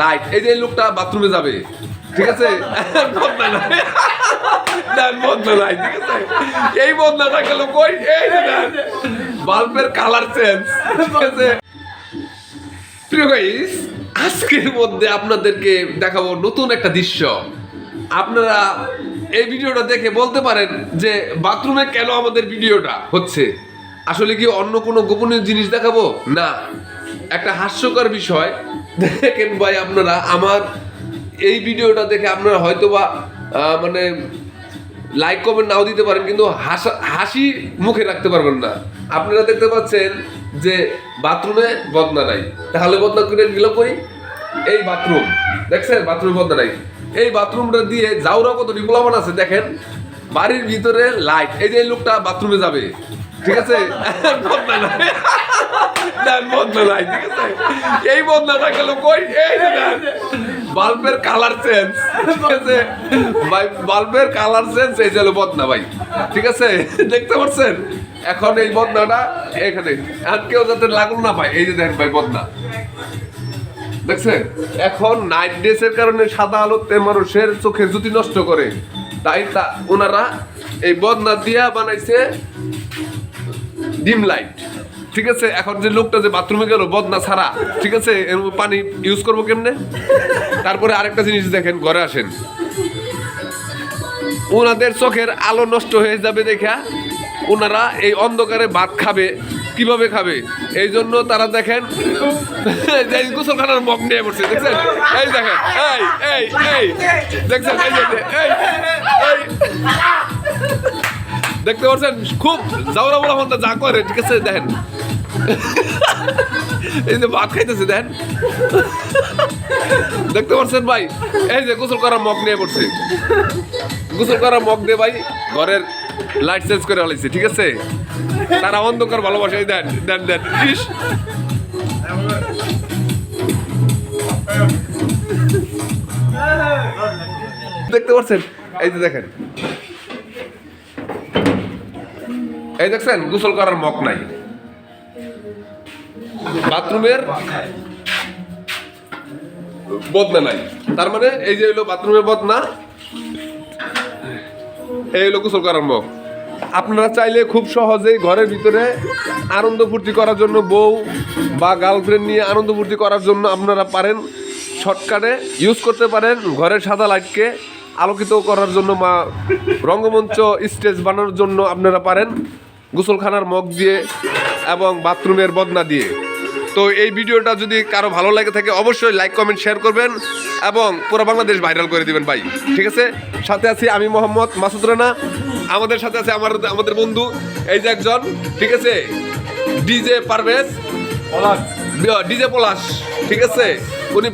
Light এই যে লোকটা বাথরুমে যাবে, ঠিক আছে? যে বাল্বের কালার চেঞ্জ ঠিক আছে? আজকের মধ্যে আপনাদেরকে দেখাবো নতুন একটা দৃশ্য। আপনারা এই ভিডিওটা দেখে বলতে পারেন যে বাথরুমে কেন আমাদের ভিডিওটা হচ্ছে? আসলে কি অন্য কোনো গোপনীয় জিনিস দেখাবো? না। একটা হাস্যকর বিষয় দেখেন ভাই আপনারা, আমার এই ভিডিওটা দেখে আপনারা হয়তো বা মানে লাইক কমেন্ট নাও দিতে পারেন, কিন্তু হাসা, হাসি মুখে রাখতে পারবেন না। আপনারা দেখতে পাচ্ছেন যে বাথরুমে বদনা নাই। তাহলে বদনা করে দিল কই? এই বাথরুম। দেখছেন? বাথরুমে বদনা নাই। এই বাথরুমটা দিয়ে যাওরা কত ডিপ্লোমান আছে, দেখেন। বাড়ির ভিতরে লাইট এই যে লোকটা বাথরুমে যাবে। ঠিক আছে? বদনা নাই। না বদনা নাই, ঠিক আছে? এই বদনাটা গেল কই? এই বাল্বের কালার চেঞ্জ ঠিক আছে? ভাই, বাল্বের কালার চেঞ্জ এই হলো বদনা ভাই, ঠিক আছে? দেখতে পাচ্ছেন? এখন এই বদনাটা এখানে, আর কেউ যাতে লাগল না ভাই, এই যে দেখেন ভাই বদনা। দেখছেন? এখন নাইট ড্রেসের কারণে সাদা আলোতে মানুষের চোখে জ্যোতি নষ্ট করে। তাই তা, ওনারা এই বদনা দিয়া বানাইছে ডিম লাইট ঠিক আছে, এখন যে লোকটা যে বাথরুমে গেল, বদনা ছাড়া, ঠিক আছে পানি ইউজ করব কেমনে? তারপরে আরেকটা জিনিস দেখেন, ঘরে আসেন। ওনাদের চোখের আলো নষ্ট হয়ে যাবে দেখা ওনারা এই অন্ধকারে ভাত খাবে, কীভাবে খাবে? এই জন্য তারা দেখেন গোসলখানার মগ নিয়ে পড়ছে দেখছেন? এই দেখেন, এই এই এই, দেখছেন? এই এই দেখতে পাচ্ছেন? খুব জাউরা বলা যা করে, ঠিক আছে, দেখেন। এই যে ভাত খাইতেছে দেখেন দেখতে পাচ্ছেন ভাই? এই যে গোসল করার মগ নিয়ে পড়ছে। গোসল করার মগ দিয়ে ভাই ঘরের লাইট চেঞ্জ করে ফেলাইছে, ঠিক আছে? তারা অন্ধকার ভালোবাসে দেন দেন দেন। ইস। দেখতে পাচ্ছেন এই যে দেখেন। এই দেখছেন, গোসল করার মগ নাই। বাথরুমের বদনা নাই। তার মানে এই যে হলো বাথরুমের বদনা, এই হলো গোসল করার মগ। আপনারা চাইলে খুব সহজেই ঘরের ভিতরে আনন্দ ফুর্তি করার জন্য বউ বা গার্লফ্রেন্ড নিয়ে আনন্দ ফুর্তি করার জন্য আপনারা পারেন শর্টকাটে ইউজ করতে পারেন ঘরের সাদা লাইটকে আলোকিত করার জন্য বা রঙ্গমঞ্চ স্টেজ বানানোর জন্য আপনারা পারেন গোসলখানার মগ দিয়ে এবং বাথরুমের বদনা দিয়ে। তো এই ভিডিওটা যদি কারও ভালো লাগে থাকে অবশ্যই লাইক কমেন্ট শেয়ার করবেন এবং পুরো বাংলাদেশ ভাইরাল করে দিবেন ভাই। ঠিক আছে? সাথে আছি আমি মোহাম্মদ মাসুদ রানা। আমাদের সাথে আছে আমার আমাদের বন্ধু এই যে একজন ঠিক আছে? DJ Parvez DJ Palash. ঠিক আছে? উনি